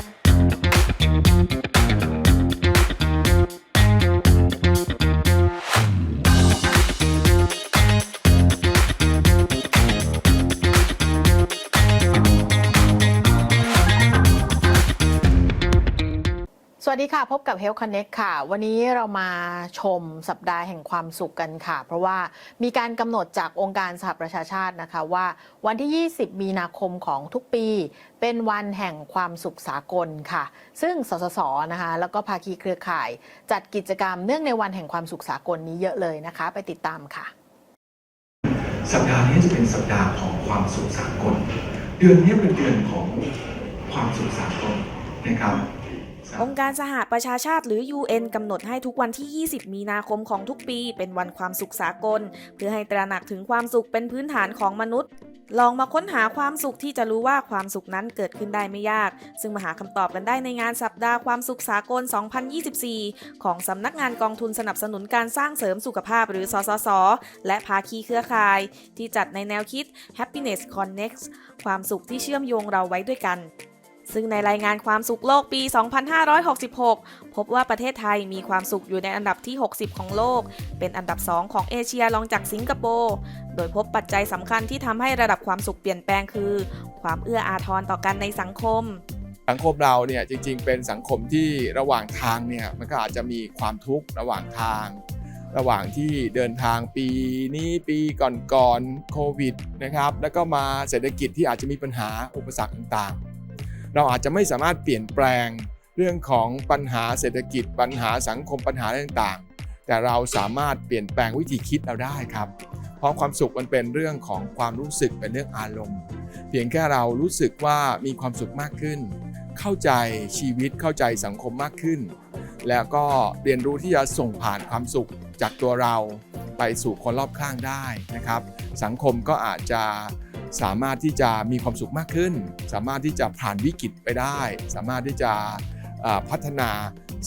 Mm-hmm. วัสดีค่ะ พบกับ Health Connect ค่ะ วันนี้เรามาชมสัปดาห์แห่งความสุขกันค่ะ เพราะว่ามีการกำหนดจากองค์การสหประชาชาตินะคะว่าวันที่ 20 มีนาคมของทุกปี เป็นวันแห่งความสุขสากลค่ะ ซึ่งสสสนะคะแล้วก็ภาคีเครือข่าย จัดกิจกรรมเนื่องในวันแห่งความสุขสากลนี้เยอะเลยนะคะ ไปติดตามค่ะ สัปดาห์นี้จะเป็นสัปดาห์ของความสุขสากล เดือนนี้เป็นเดือนของความสุขสากลนะครับ องค์การสหประชาชาติหรือ UN กำหนดให้ทุกวันที่ 20 มีนาคมของทุกปี เป็นวันความสุขสากล เพื่อให้ตระหนักถึงความสุขเป็นพื้นฐานของมนุษย์ ลองมาค้นหาความสุขที่จะรู้ว่าความสุขนั้นเกิดขึ้นได้ไม่ยาก ซึ่งมาหาคำตอบกันได้ในงานสัปดาห์ความสุขสากล 2024 ของสำนักงานกองทุนสนับสนุนการสร้างเสริมสุขภาพหรือสสส และภาคีเครือข่าย ที่จัดในแนวคิด Happiness Connects ความสุขที่เชื่อมโยงเราไว้ด้วยกัน ซึ่งในรายงานความสุขโลกปี 2566 พบว่าประเทศไทยมีความสุขอยู่ในอันดับที่ 60 ของโลก เป็นอันดับ 2 ของเอเชียรองจากสิงคโปร์ โดยพบปัจจัยสำคัญที่ทำให้ระดับความสุขเปลี่ยนแปลงคือ ความเอื้ออาทรต่อกันในสังคม สังคมเราเนี่ยจริง ๆ เป็นสังคมที่ระหว่างทางเนี่ยมันก็อาจจะมีความทุกข์ระหว่างทาง ระหว่างที่เดินทางปีนี้ปีก่อนๆโควิดนะครับแล้วก็มาเศรษฐกิจที่อาจจะมีปัญหาอุปสรรคต่างๆ เราอาจจะไม่สามารถเปลี่ยนแปลงเรื่องของปัญหาเศรษฐกิจ ปัญหาสังคมปัญหาต่างๆ แต่เราสามารถเปลี่ยนแปลงวิธีคิดเราได้ครับ เพราะความสุขมันเป็นเรื่องของความรู้สึกเป็นเรื่องอารมณ์ เพียงแค่เรารู้สึกว่ามีความสุขมากขึ้น เข้าใจชีวิตเข้าใจสังคมมากขึ้น แล้วก็เรียนรู้ที่จะส่งผ่านความสุขจากตัวเราไปสู่คนรอบข้างได้นะครับ สังคมก็อาจจะ สามารถที่จะมีความสุขมากขึ้น สามารถที่จะผ่านวิกฤตไปได้ สามารถที่จะพัฒนา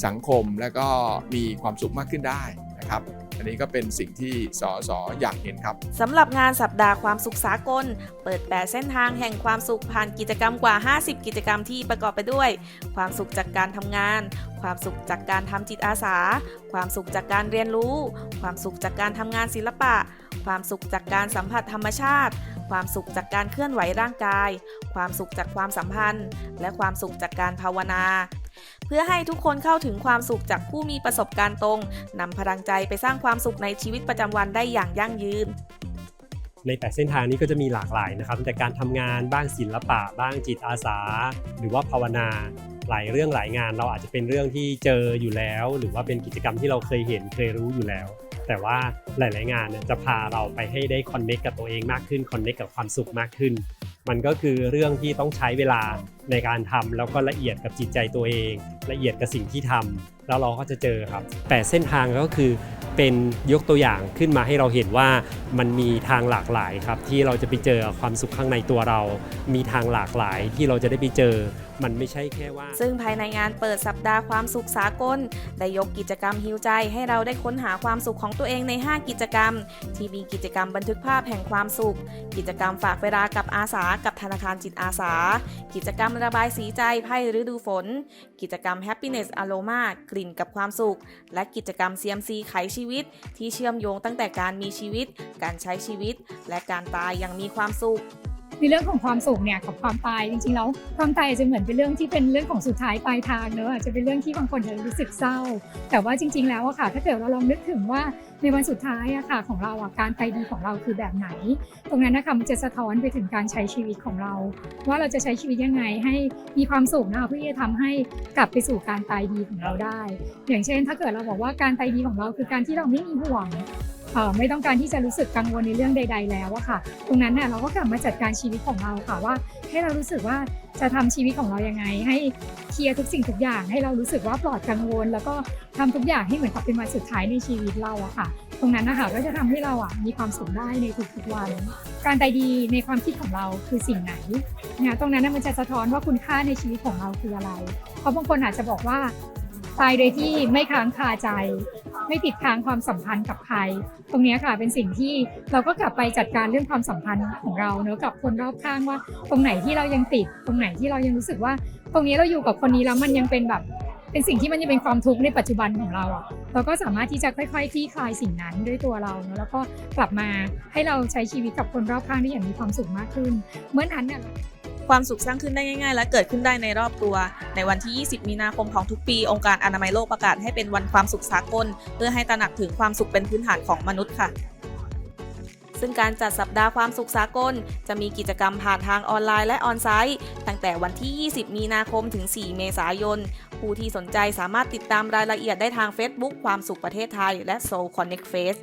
สังคมและก็มีความสุขมากขึ้นได้นะครับ อันนี้ก็เป็นสิ่งที่สสอยากเห็นครับสำหรับงานสัปดาห์ความสุขสากล เปิดแปดเส้นทางแห่งความสุขผ่านกิจกรรมกว่า 50 กิจกรรมที่ประกอบไปด้วย ความสุขจากการทำงาน ความสุขจากการทำจิตอาสา ความสุขจากการเรียนรู้ ความสุขจากการทำงานศิลปะ ความสุขจากการสัมผัสธรรมชาติ ความสุขจากการเคลื่อนไหวร่างกาย ความสุขจากความสัมพันธ์ และความสุขจากการภาวนา เพื่อให้ทุกคนเข้าถึงความสุขจากผู้มีประสบการณ์ตรงนำพลังใจไปสร้างความสุขในชีวิตประจำวันได้อย่างยั่งยืนในแต่เส้นทางนี้ก็จะมีหลากหลายนะครับแต่การทำงานบ้างศิลปะ บ้างจิตอาสา หรือว่าภาวนาหลายเรื่องหลายงาน เราอาจจะเป็นเรื่องที่เจออยู่แล้ว หรือว่าเป็นกิจกรรมที่เราเคยเห็นเคยรู้อยู่แล้ว แต่ว่าหลาย ๆ งานเนี่ยจะพาเราไปให้ได้คอนเน็กกับตัวเองมากขึ้นคอนเน็กกับความสุขมากขึ้น มันก็คือเรื่องที่ต้องใช้เวลาในการทำแล้วก็ละเอียดกับจิตใจตัวเอง ละเอียดกับสิ่งที่ทำแล้วเราก็จะเจอครับ แต่เส้นทางก็คือ เป็นยกตัวอย่างขึ้นมาให้เราเห็นว่ามันมีทางหลากหลายครับ ที่เราจะไปเจอความสุขข้างในตัวเรา มีทางหลากหลายที่เราจะได้ไปเจอ มันไม่ใช่แค่ว่า ซึ่งภายในงานเปิดสัปดาห์ความสุขสากล ได้ยกกิจกรรมฮิวใจ ให้เราได้ค้นหาความสุขของตัวเองใน 5 กิจกรรม ที่มีกิจกรรมบันทึกภาพแห่งความสุข กิจกรรมฝากเวลากับอาสา กับธนาคารจิตอาสา กิจกรรมระบายสีใจไพ่ฤดูฝน กิจกรรม Happiness Aroma กลิ่นกับความสุข และกิจกรรม CMC ไขชีวิต ที่เชื่อมโยงตั้งแต่การมีชีวิต การใช้ชีวิต และการตายอย่างมีความสุข ในเรื่องของความสุขเนี่ยกับความตายจริงๆแล้วความตายอาจจะเหมือนเป็นเรื่องที่เป็นเรื่องของสุดท้ายปลายทางเนอะอาจจะเป็นเรื่องที่บางคนจะรู้สึกเศร้า แต่ว่าจริง ๆ แล้วอะค่ะ ถ้าเกิดเราลองนึกถึงว่าในวันสุดท้ายอะค่ะของเราอะการตายดีของเราคือแบบไหน ตรงนั้นนะคะมันจะสะท้อนไปถึงการใช้ชีวิตของเรา ว่าเราจะใช้ชีวิตยังไงให้มีความสุขนะคะเพื่อที่จะทำให้กลับไปสู่การตายดีของเราได้ อย่างเช่น ถ้าเกิดเราบอกว่าการตายดีของเราคือการที่เราไม่มีห่วง ไม่ต้องการที่จะรู้สึกกังวลในเรื่องใด ๆ แล้วอะค่ะ ตรงนั้นเนี่ยเราก็กลับมาจัดการชีวิตของเราค่ะว่า ให้เรารู้สึกว่าจะทำชีวิตของเรายังไง ให้เคลียร์ทุกสิ่งทุกอย่าง ให้เรารู้สึกว่าปลอดกังวล แล้วก็ทำทุกอย่างให้เหมือนกับเป็นวันสุดท้ายในชีวิตเราอะค่ะ ตรงนั้นนะคะก็จะทำให้เราอะมีความสุขได้ในทุกๆวัน การตายดีในความคิดของเราคือสิ่งไหนเนี่ยตรงนั้นมันจะสะท้อนว่าคุณค่าในชีวิตของเราคืออะไร เพราะบางคนอาจจะบอกว่าตายโดยที่ไม่ค้างคาใจ ไม่ติดค้างความสัมพันธ์กับใคร ตรงนี้ค่ะเป็นสิ่งที่เราก็กลับไปจัดการเรื่องความสัมพันธ์ของเราเนอะกับคนรอบข้างว่า ตรงไหนที่เรายังติด ตรงไหนที่เรายังรู้สึกว่า ตรงนี้เราอยู่กับคนนี้แล้วมันยังเป็นแบบเป็นสิ่งที่มันยังเป็นความทุกข์ในปัจจุบันของเราอะ เราก็สามารถที่จะค่อยๆคลี่คลายสิ่งนั้นด้วยตัวเราเนอะแล้วก็กลับมาให้เราใช้ชีวิตกับคนรอบข้างได้อย่างมีความสุขมากขึ้น เมื่อนั้นเนี่ย ความสุขสร้างขึ้นได้ง่ายๆ และเกิดขึ้นได้ในรอบตัว ในวันที่ 20 มีนาคมของทุกปี องค์การอนามัยโลกประกาศให้เป็นวันความสุขสากล เพื่อให้ตระหนักถึงความสุขเป็นพื้นฐานของมนุษย์ค่ะซึ่งการจัดสัปดาห์ความสุขสากล จะมีกิจกรรมผ่านทางออนไลน์และออนไซต์ ตั้งแต่วันที่ 20 มีนาคมถึง 4 เมษายน ผู้ที่สนใจสามารถติดตามรายละเอียดได้ทาง Facebook ความสุขประเทศไทย และ Soul Connect Face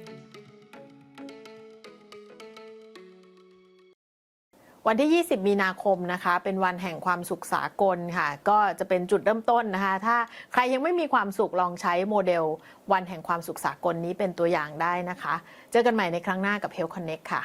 วันที่ 20 มีนาคมนะคะ เป็นวันแห่งความสุขสากลค่ะ ก็จะเป็นจุดเริ่มต้นนะคะ ถ้าใครยังไม่มีความสุขลองใช้โมเดล วันแห่งความสุขสากลนี้เป็นตัวอย่างได้นะคะ เจอกันใหม่ในครั้งหน้ากับ Health Connect ค่ะ